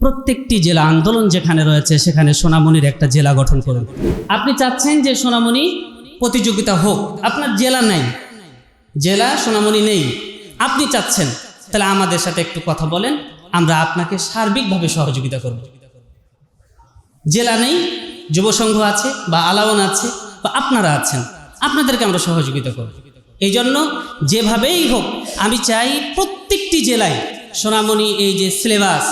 প্রত্যেকটি জেলা আন্দোলন যেখানে রয়েছে, সেখানে সোনামণির একটা জেলা গঠন করুন। আপনি চাচ্ছেন যে সোনামণি প্রতিযোগিতা হোক, আপনার জেলা নাই। জেলা সোনামণি নেই। আপনি চাচ্ছেন। তাহলে আমাদের সাথে একটু কথা বলেন, আমরা আপনাকে সার্বিকভাবে সহযোগিতা করব। জেলা নেই যুব সংঘ আছে বা আলাওন আছে বা আপনারা আছেন, আপনাদেরকে আমরা সহযোগিতা করব। এই জন্য যেভাবেই হোক, আমি চাই প্রত্যেকটি জেলায় সোনামণি এই যে সিলেবাস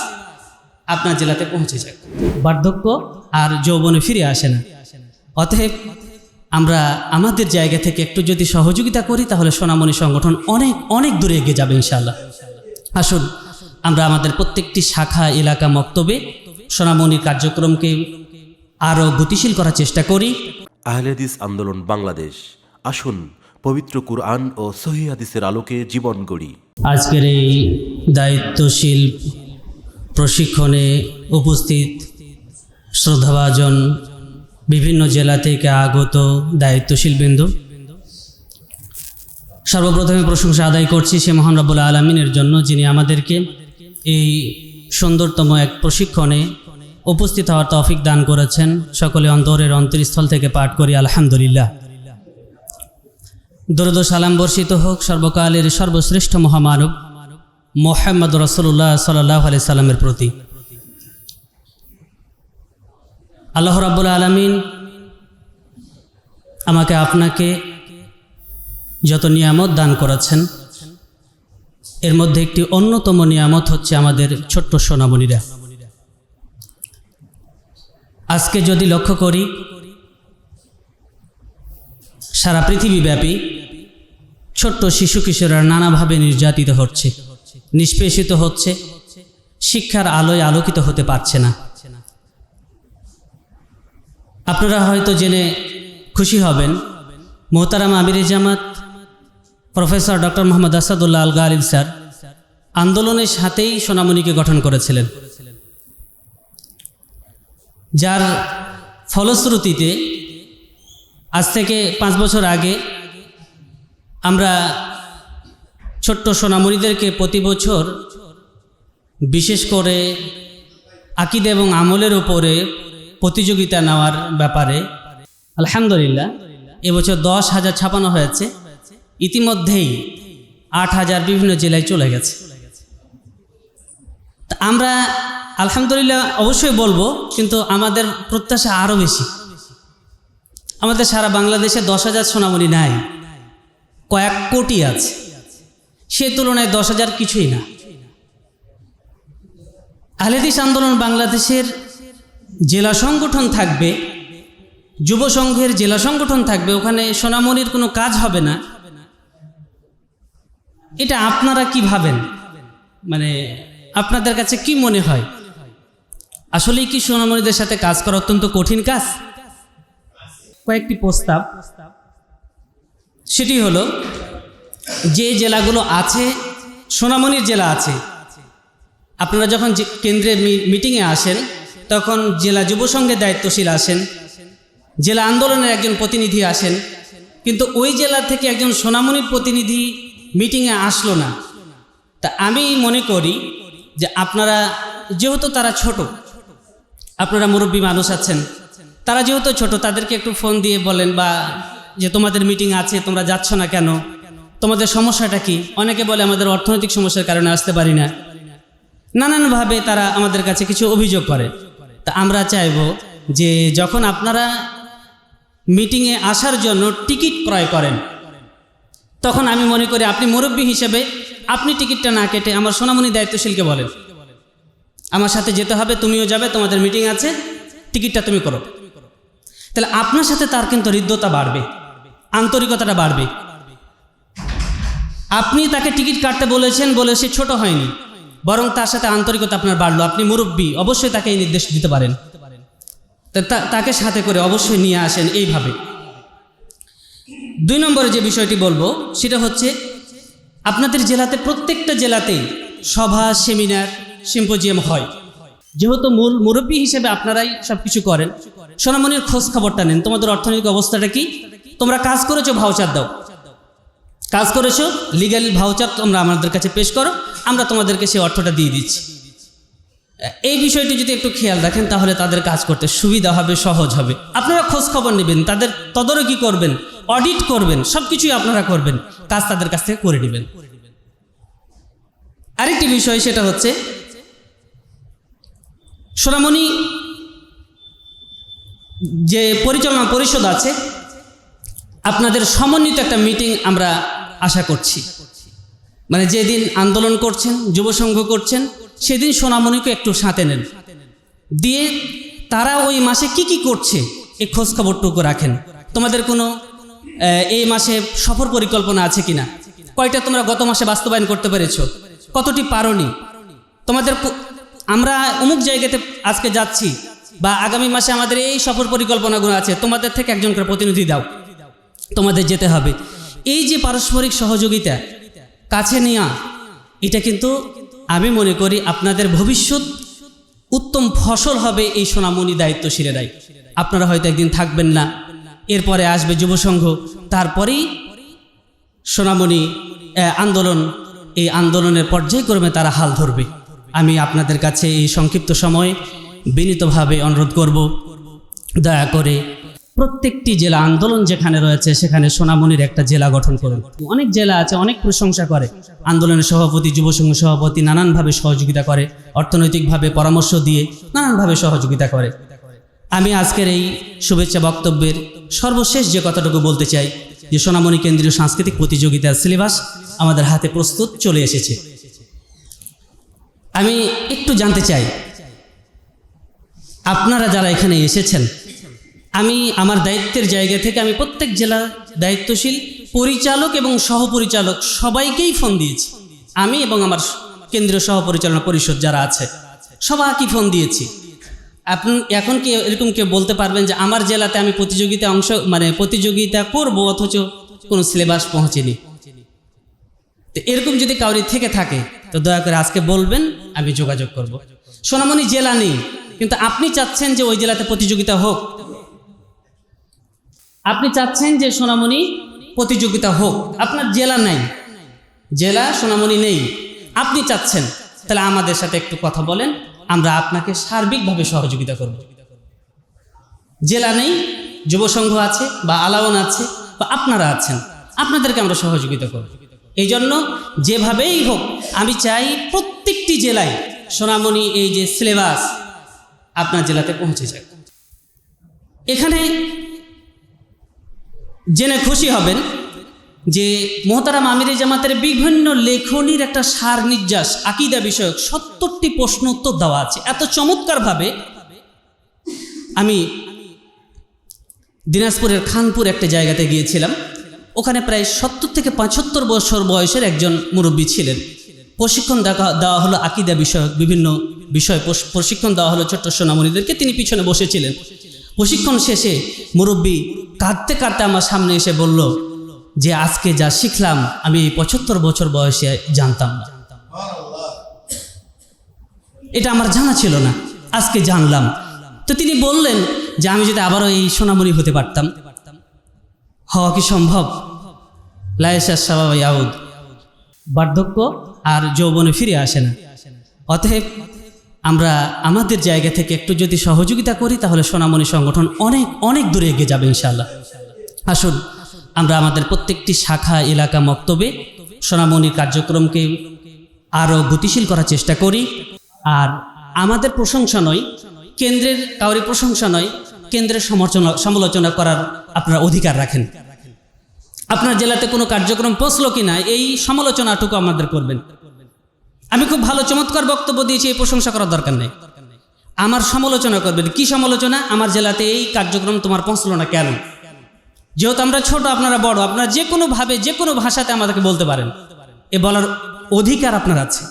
আপনার জেলাতে পৌঁছে যাক। বার্ধক্য আর যৌবনে ফিরে আসে না। অতএব আমরা আমাদের জায়গা থেকে একটু যদি সহযোগিতা করি তাহলে সোনামণি সংগঠন অনেক অনেক দূরে এগিয়ে যাবে ইনশাল্লাহ আসুন আমরা আমাদের প্রত্যেকটি শাখা এলাকা মক্তবে সোনামণির কার্যক্রমকে আরও গতিশীল করার চেষ্টা করি। আহলেদিস আন্দোলন বাংলাদেশ। আসুন পবিত্র কুরআন ও সহি হাদিসের আলোকে জীবন গড়ি। আজকের এই দায়িত্বশীল প্রশিক্ষণে উপস্থিত শ্রদ্ধাভাজন বিভিন্ন জেলা থেকে আগত দায়িত্বশীল বিন্দু সর্বপ্রথমে প্রশংসা আদায় করছি সে মহান রব্বুল আলমিনের জন্য, যিনি আমাদেরকে এই সুন্দরতম এক প্রশিক্ষণে উপস্থিত হওয়ার তৌফিক দান করেছেন। সকলে অন্তরের অন্তরস্থল থেকে পাঠ করি, আলহামদুলিল্লাহ। দরদ সালাম বর্ষিত হোক, সর্বকালের সর্বশ্রেষ্ঠ মহামানব। মোহাম্মদ রসুল্লাহ সাল্লাহ আলি সাল্লামের প্রতি। আল্লাহ রাব্বুল আলমিন আমাকে আপনাকে যত নিয়ামত দান করেছেন, এর মধ্যে একটি অন্যতম নিয়ামত হচ্ছে আমাদের ছোট্ট সোনামণিরা। আজকে যদি লক্ষ্য করি, সারা পৃথিবীব্যাপী ছোট্ট শিশু কিশোররা নানাভাবে নির্যাতিত হচ্ছে। নিষ্পেষিত হচ্ছে, শিক্ষার আলোয় আলোকিত হতে পারছে না। আপনারা হয়তো জেনে খুশি হবেন, মোহতারাম আমির Jamaat professor doctor Muhammad Asadullah Al Ghalib sir আন্দোলনের সাথেই সোনামণিকে গঠন করেছিলেন। যার ফলশ্রুতিতে আজ থেকে পাঁচ বছর আগে আমরা ছোট্ট সোনামণিদেরকে প্রতি বছর বিশেষ করে আকিদ এবং আমলের ওপরে প্রতিযোগিতা নেওয়ার ব্যাপারে, আলহামদুলিল্লাহ, এবছর দশ হাজার ছাপানো হয়েছে। ইতিমধ্যেই আট হাজার বিভিন্ন জেলায় চলে গেছে। আমরা, আলহামদুলিল্লাহ, অবশ্যই বলব, কিন্তু আমাদের প্রত্যাশা আরও বেশি। আমাদের সারা বাংলাদেশে দশ হাজার সোনামণি নাই, কয়েক কোটি আছে। সে তুলনায় দশ হাজার কিছুই না। আহলেদিস আন্দোলন বাংলাদেশের জেলা সংগঠন থাকবে, যুব সংঘের জেলা সংগঠন থাকবে, ওখানে সোনামণির কোনো কাজ হবে না। এটা আপনারা কি ভাবেন? মানে আপনাদের কাছে কি মনে হয়? আসলেই কি সোনামণিদের সাথে কাজ করা অত্যন্ত কঠিন কাজ? কয়েকটি প্রস্তাব। সেটি হলো যে জেলাগুলো আছে, সোনামণির জেলা আছে। আপনারা যখন যে কেন্দ্রে মি- মিটিংয়ে আসেন, তখন জেলা যুব সংঘের দায়িত্বশীল আসেন, জেলা আন্দোলনের একজন প্রতিনিধি আসেন, কিন্তু ওই জেলা থেকে একজন সোনামণির প্রতিনিধি মিটিংয়ে আসলো না। তা আমি মনে করি যে আপনারা, যেহেতু তারা ছোট, আপনারা মুরব্বী মানুষ আছেন, তারা যেহেতু ছোট, তাদেরকে একটু ফোন দিয়ে বলেন বা যে তোমাদের মিটিং আছে, তোমরা যাচ্ছ না কেন? তোমাদের সমস্যাটা কি? অনেকে বলে আমাদের অর্থনৈতিক সমস্যার কারণে আসতে পারি না। নানানভাবে তারা আমাদের কাছে কিছু অভিযোগ করে। তা আমরা চাইব যে যখন আপনারা মিটিংয়ে আসার জন্য টিকিট ক্রয় করেন, তখন আমি মনে করি আপনি মুরব্বী হিসেবে আপনি টিকিটটা না কেটে আমার সোনামণি দায়িত্বশীলকে বলেন, আমার সাথে যেতে হবে, তুমিও যাবে, তোমাদের মিটিং আছে, টিকিটটা তুমি করো। তাহলে আপনার সাথে তার কিন্তু হৃদ্যতা বাড়বে, আন্তরিকতাটা বাড়বে। আপনি তাকে টিকিট কাটতে বলেছেন বলে সে ছোট হয়নি। বরং তার সাথে আন্তরিকতা আপনার বাড়লো। আপনি মুরব্বী, অবশ্যই তাকে এই নির্দেশ দিতে পারেন। তাকে সাথে করে অবশ্যই নিয়ে আসেন এইভাবে। দুই নম্বরে যে বিষয়টি বলব, সেটা হচ্ছে আপনাদের জেলাতে, প্রত্যেকটা জেলাতেই সভা, সেমিনার, সিম্পোজিয়াম হয়। যেহেতু মূল মুরব্বী হিসেবে আপনারাই সব কিছু করেন, সোনামণির খোঁজ খবরটা নেন। তোমাদের অর্থনৈতিক অবস্থাটা কি? তোমরা কাজ করেছ, ভাউচার দাও। কাজ করেছ? লিগ্যাল ভাউচার তোমরা আমাদের কাছে পেশ করো। আমরা তোমাদেরকে সেই অর্থটা দিয়ে দিচ্ছি। এই বিষয়টি যদি একটু খেয়াল রাখেন, তাহলে তাদের কাজ করতে সুবিধা হবে, সহজ হবে। আপনারা খোঁজ খবর নেবেন, তাদের তদারকি করবেন অডিট করবেন সব কিছুই আপনারা করবেন, কাজ তাদের কাছ থেকে করে নেবেন। আরেকটি বিষয়, সেটা হচ্ছে, সোনামণি যে পরিচালনা পরিষদ আছে, আপনাদের সমন্বিত একটা মিটিং আমরা আশা করছি। মানে যেদিন আন্দোলন করছেন, যুব সংঘ করছেন, সেদিন সোনামণিকে একটু সাথে নেন। দিয়ে তারা ওই মাসে কি কি করছে এই খোঁজ খবরটুকু রাখেন। তোমাদের কোনো এই মাসে সফর পরিকল্পনা আছে কিনা? কয়টা তোমরা গত মাসে বাস্তবায়ন করতে পেরেছ? কতটি পারোনি? তোমাদের আমরা অমুক জায়গাতে আজকে যাচ্ছি, বা আগামী মাসে আমাদের এই সফর পরিকল্পনাগুলো আছে, তোমাদের থেকে একজন করে প্রতিনিধি দাও। তোমাদের যেতে হবে। এই যে পারস্পরিক সহযোগিতা কাছে নেওয়া এটা কিন্তু আমি মনে করি আপনাদের ভবিষ্যৎ উত্তম ফসল হবে এই সোনামণি দায়িত্ব দায়িত্বশীলেরাই। আপনারা হয়তো একদিন থাকবেন না। এরপরে আসবে যুবসংঘ, তারপরেই সোনামণি আন্দোলন। এই আন্দোলনের পর্যায়ক্রমে তারা হাল ধরবে। আমি আপনাদের কাছে এই সংক্ষিপ্ত সময়ে বিনীতভাবে অনুরোধ করব। দয়া করে প্রত্যেকটি জেলা আন্দোলন যেখানে রয়েছে, সেখানে সোনামণির একটা জেলা গঠন করুন। অনেক জেলা আছে, অনেক প্রশংসা করে। আন্দোলনের সভাপতি যুবসংঘ সভাপতি নানানভাবে সহযোগিতা করে, অর্থনৈতিকভাবে পরামর্শ দিয়ে নানানভাবে সহযোগিতা করে। আমি আজকের এই শুভেচ্ছা বক্তব্যের সর্বশেষ যে কথাটুকু বলতে চাই, যে সোনামণি কেন্দ্রীয় সাংস্কৃতিক প্রতিযোগিতার সিলেবাস আমাদের হাতে প্রস্তুত চলে এসেছে। আমি একটু জানতে চাই, আপনারা যারা এখানে এসেছেন আমি আমার দায়িত্বের জায়গা থেকে আমি প্রত্যেক জেলা দায়িত্বশীল পরিচালক এবং সহপরিচালক সবাইকেই ফোন দিয়েছি। আমি এবং আমার কেন্দ্রীয় সহপরিচালনা পরিষদ যারা আছে, সবাইকে ফোন দিয়েছি। আপনি, এখন কি এরকম কেউ বলতে পারবেন যে আমার জেলাতে আমি প্রতিযোগিতা অংশ মানে প্রতিযোগিতা করব অথচ কোনো সিলেবাস পৌঁছেনি? তো এরকম যদি কাউরি থেকে থাকে, তো দয়া করে আজকে বলবেন, আমি যোগাযোগ করব। সোনামণি জেলা নেই, কিন্তু আপনি চাচ্ছেন যে ওই জেলাতে প্রতিযোগিতা হোক আপনি চাচ্ছেন যে সোনামণি প্রতিযোগিতা হোক, আপনার জেলা নেই। জেলা সোনামণি নেই। আপনি চাচ্ছেন। তাহলে আমাদের সাথে একটু কথা বলেন, আমরা আপনাকে সার্বিকভাবে সহযোগিতা করব। জেলা নেই যুব সংঘ আছে বা আলাওন আছে বা আপনারা আছেন, আপনাদেরকে আমরা সহযোগিতা করব। এই জন্য যেভাবেই হোক, আমি চাই প্রত্যেকটি জেলায় সোনামণি এই যে সিলেবাস আপনার জেলাতে পৌঁছে যাক। এখানে জেনে খুশি হবেন যে মোহতারাম আমিরে জামাতের বিভিন্ন লেখনির একটা সার নির্যাস, আকিদা বিষয়ক সত্তরটি প্রশ্ন উত্তর দেওয়া আছে। এত চমৎকারভাবে আমি দিনাজপুরের খানপুর একটা জায়গাতে গিয়েছিলাম। ওখানে প্রায় সত্তর থেকে পঁচাত্তর বছর বয়সের একজন মুরব্বী ছিলেন। প্রশিক্ষণ দেখা, দেওয়া হলো আকিদা বিষয়ক বিভিন্ন বিষয়। প্রশ- প্রশিক্ষণ দেওয়া হলো ছোট্ট সোনামণিদেরকে, তিনি পিছনে বসেছিলেন। প্রশিক্ষণ শেষে মুরব্বী কাঁদতে কাঁদতে আমার সামনে এসে বলল যে আজকে যা শিখলাম, আমি এই পঁচাত্তর বছর বয়সে জানতাম না। এটা আমার জানা ছিল না, আজকে জানলাম। তো তিনি বললেন যে আমি যদি আবারও এই সোনামণি হতে পারতাম। হওয়া কি সম্ভব? লায়েশার সাবাব বার্ধক্য আর যৌবনে ফিরে আসে না। অতএব আমরা আমাদের জায়গা থেকে একটু যদি সহযোগিতা করি, তাহলে সোনামণি সংগঠন অনেক অনেক দূরে এগিয়ে যাবে ইনশাল্লাহ আসুন, আমরা আমাদের প্রত্যেকটি শাখা, এলাকা, মক্তবে সোনামণির কার্যক্রমকে আরও গতিশীল করার চেষ্টা করি। আর আমাদের প্রশংসা নয়, কেন্দ্রের কাউরি প্রশংসা নয়, কেন্দ্রের সমালোচনা সমালোচনা করার আপনারা অধিকার রাখেন। আপনার জেলাতে কোনো কার্যক্রম পৌঁছলো কি না এই সমালোচনাটুকু আমাদের করবেন। আমি খুব ভালো চমৎকার বক্তব্য দিয়েছি, এই প্রশংসা করার দরকার নেই। আমার সমালোচনা করবেন কি সমালোচনা? আমার জেলাতে এই কার্যক্রম তোমার পৌঁছলো না কেন? যেহেতু আমরা ছোট, আপনারা বড়, আপনারা যে কোনোভাবে যে কোনো ভাষাতে আমাদেরকে বলতে পারেন। এ বলার অধিকার আপনার আছে।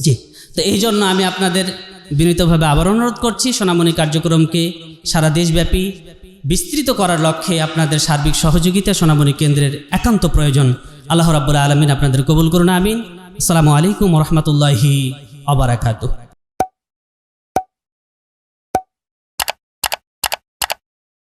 জি। তো এই জন্য আমি আপনাদের বিনীতভাবে আবার অনুরোধ করছি, সোনামণি কার্যক্রমকে সারা দেশব্যাপী বিস্তৃত করার লক্ষ্যে আপনাদের সার্বিক সহযোগিতা সোনামণি কেন্দ্রের একান্ত প্রয়োজন। আল্লাহ রাব্বুল আলমিন আপনাদের কবুল করুন, আমিন। আসসালামু আলাইকুম রহমতুল্লাহি আবরাকাতুহ